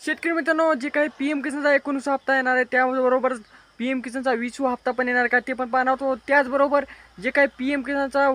शेतकरी मित्रांनो जे काही पी एम किसानचा एकोणीस हप्ता येणार आहे त्याबरोबरच पी एम किसानचा वीसवा हप्ता पण येणार आहे का ते पण पाहणार होतो त्याचबरोबर जे काही पी एम किसानचा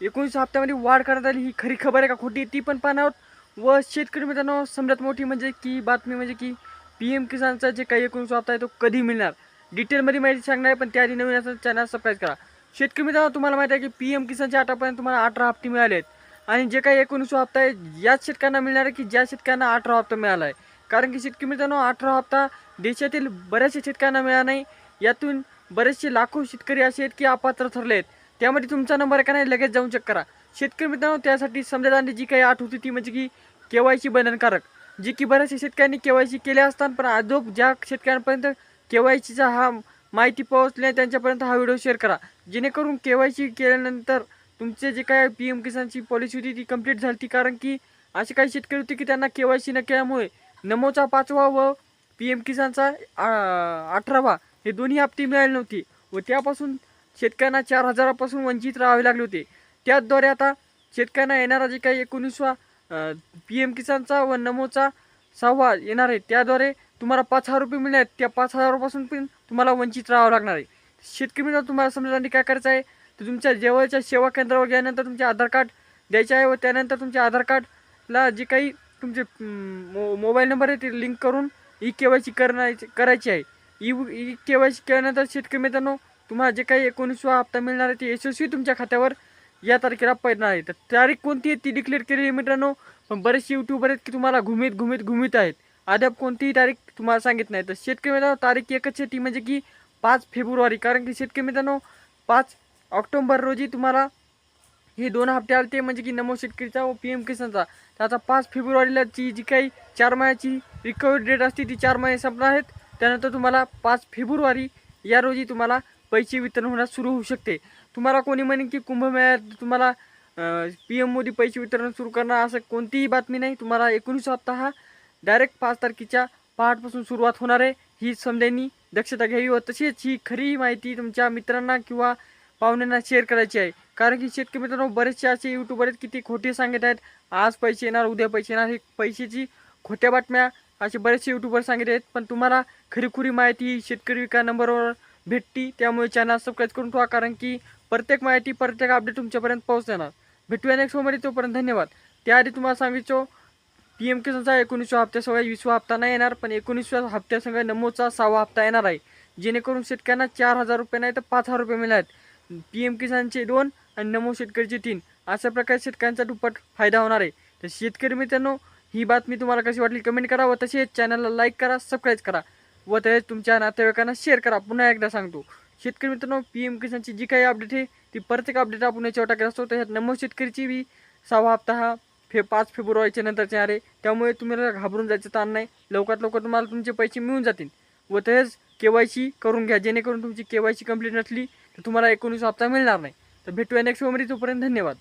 एकोणीस हप्त्यामध्ये वाढ करण्यात आली ही खरी खबर आहे का खोटी ती पण पाहणार आहोत. व शेतकरी मित्रांनो समजात मोठी म्हणजे की बातमी म्हणजे की पी एम किसानचा जे काही एकोणीस हप्ता आहे तो कधी मिळणार? डिटेलमध्ये माहिती सांगणार आहे पण त्याआधी नवीन असं चॅनल सबस्क्राईब करा. शेतकरी मित्रांनो तुम्हाला माहिती आहे की पी एम किसानच्या आठापर्यंत तुम्हाला अठरा हप्ते मिळाले आहेत. आणि जे काही एकोणीस हप्ता आहे याच शेतकऱ्यांना मिळणार आहे की ज्या शेतकऱ्यांना अठरा हप्ता मिळाला आहे? कारण की शेतकरी मित्रांनो अठरा हप्ता देशातील बऱ्याचशा शेतकऱ्यांना मिळाला नाही. यातून बरेचसे लाखो शेतकरी असे आहेत की अपात्र ठरले आहेत त्यामध्ये तुमचा नंबर आहे का नाही लगेच जाऊन चेक करा. शेतकरी मित्रांनो त्यासाठी समजा जी काही आठ होती ती म्हणजे की के वाय सी बंधनकारक. जी की बऱ्याचशा शेतकऱ्यांनी के वाय सी केले असताना पण अजून ज्या शेतकऱ्यांपर्यंत के वाय सीचा हा माहिती पोहोचली नाही त्यांच्यापर्यंत हा व्हिडिओ शेअर करा. जेणेकरून के वाय सी केल्यानंतर तुमचे जे काय पी एम किसानची पॉलिसी होती ती कंप्लीट झाली ती कारण की असे काही शेतकरी होते की त्यांना के वाय सी न केल्यामुळे नमोचा पाचवा व पी एम किसानचा आ, अठरावा हे दोन्ही हप्ते मिळाले नव्हते व त्यापासून शेतकऱ्यांना चार हजारापासून वंचित राहावे लागले होते. त्याचद्वारे आता शेतकऱ्यांना येणारा जे काही एकोणीसवा पी एम किसानचा व नमोचा सहावा येणार आहे त्याद्वारे तुम्हाला पाच हजार रुपये मिळणार आहेत. त्या पाच हजारापासून पण तुम्हाला वंचित राहावं लागणार आहे. शेतकरी मित्र तुम्हाला समजण्यासाठी काय करायचं आहे? तर तुमच्या जवळच्या सेवा केंद्रावर गेल्यानंतर तुमचे आधार कार्ड द्यायचे आहे व त्यानंतर तुमच्या आधार कार्डला जे काही तुमचे मो मोबाईल नंबर आहे ते लिंक करून ई के वाय सी करण्याची करायची आहे. E E K Y C केल्यानंतर शेतकरी मित्रांनो तुम्हाला जे काही एकोणीसवा हप्ता मिळणार आहे ते यशस्वी तुमच्या खात्यावर या तारखेला पडणार आहे. तर तारीख कोणती आहे ती डिक्लेअर केली आहे मित्रांनो. पण बरेचसे यूट्यूबर आहेत की तुम्हाला घुमीत घुमीत घुमीत आहेत. अद्याप कोणतीही तारीख तुम्हाला सांगित नाही. तर शेतकरी मित्रांनो तारीख एकच आहे ती म्हणजे की पाच फेब्रुवारी. कारण की शेतकरी मित्रांनो पाच ऑक्टोंबर रोजी तुम्हाला हे दोन हप्ते आले ते म्हणजे की नमो शेतकरीचा व पी एम किसानचा. त्याचा पाच फेब्रुवारीला जी जी काही चार महिन्याची रिकव्हरी डेट असते ती चार महिने संपणार आहेत. त्यानंतर तुम्हाला पाच फेब्रुवारी या रोजी तुम्हाला पैसे वितरण होण्यास सुरू होऊ शकते. तुम्हाला कोणी म्हणेन की कुंभमेळ्यात तुम्हाला पी एम मोदी पैसे वितरण सुरू करणार असं कोणतीही बातमी नाही. तुम्हाला एकोणीस हप्ता हा डायरेक्ट पाच तारखेच्या पहाटपासून सुरुवात होणार आहे. ही समजांनी दक्षता घ्यावी व तसेच ही खरी माहिती तुमच्या मित्रांना किंवा पाहुण्यांना शेअर करायची आहे. कारण की शेतकरी मित्रांनो बरेचसे असे यूट्यूबर आहेत की ते खोटे सांगत आहेत आज पैसे येणार उद्या पैसे येणार हे पैशाची खोट्या बातम्या असे बरेचसे यूट्यूबर सांगत आहेत. पण तुम्हाला खरीखुरी माहिती शेतकरी विका नंबरवर भेटती त्यामुळे चॅनल सबस्क्राईब करून ठेवा कारण की प्रत्येक माहिती प्रत्येक अपडेट तुमच्यापर्यंत पोहोचणार. भेटूया नेक्स्टमध्ये तोपर्यंत धन्यवाद. त्याआधी तुम्हाला सांगितो पी एम किसानचा एकोणीसवा हप्त्यासह वीसवा हप्ता नाही येणार पण एकोणीसव्या हप्त्यासंग नमोचा सहावा हप्ता येणार आहे. जेणेकरून शेतकऱ्यांना चार हजार रुपये नाही तर पाच हजार रुपये मिळणार आहेत. पी एम किसानचे दोन आणि नमो शेतकरीचे तीन. अशा प्रकारे शेतकऱ्यांचा दुप्पट फायदा होणार आहे. तर शेतकरी मित्रांनो ही बातमी तुम्हाला कशी वाटली कमेंट करा व तसेच चॅनलला लाईक करा सबस्क्राईब करा व तसेच तुमच्या नातेवाईकांना शेअर करा. पुन्हा एकदा सांगतो शेतकरी मित्रांनो पी एम किसानची जी काही अपडेट आहे ती प्रत्येक अपडेट आपण याच्यावर टाकत असतो. त्याच्यात नमो शेतकरीची बी सहावा हप्ता हा फे पाच फेब्रुवारीच्या नंतरचे आहे. त्यामुळे तुम्हाला घाबरून जायचं ताण नाही. लवकरात लवकर तुम्हाला तुमचे पैसे मिळून जातील. व तसेच के वाय सी करून घ्या. जेणेकरून तुमची के वाय सी कंप्लीट नसली तर तुम्हाला एकोणीस हप्ता मिळणार नाही. तर भेटूया नेक्स्टमध्ये. तोपर्यंत धन्यवाद.